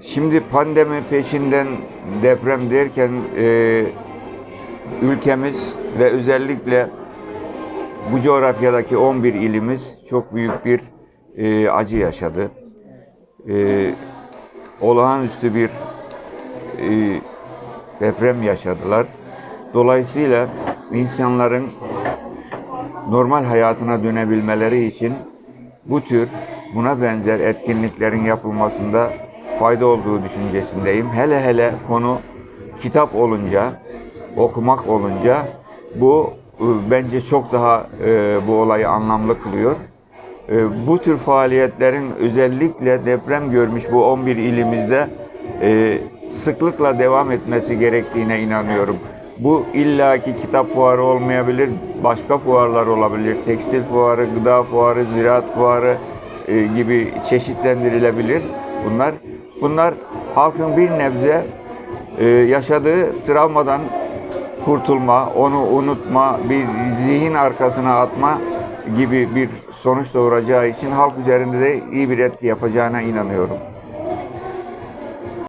Şimdi pandemi peşinden deprem derken e, ülkemiz ve özellikle bu coğrafyadaki 11 ilimiz çok büyük bir e, acı yaşadı. E, olağanüstü bir e, deprem yaşadılar. Dolayısıyla insanların normal hayatına dönebilmeleri için bu tür buna benzer etkinliklerin yapılmasında fayda olduğu düşüncesindeyim. Hele hele konu kitap olunca, okumak olunca bu e, bence çok daha e, bu olayı anlamlı kılıyor. E, bu tür faaliyetlerin özellikle deprem görmüş bu 11 ilimizde e, sıklıkla devam etmesi gerektiğine inanıyorum. Bu illaki kitap fuarı olmayabilir, başka fuarlar olabilir. Tekstil fuarı, gıda fuarı, ziraat fuarı gibi çeşitlendirilebilir bunlar. Bunlar halkın bir nebze e, yaşadığı travmadan kurtulma, onu unutma, bir zihin arkasına atma gibi bir sonuç doğuracağı için halk üzerinde de iyi bir etki yapacağına inanıyorum.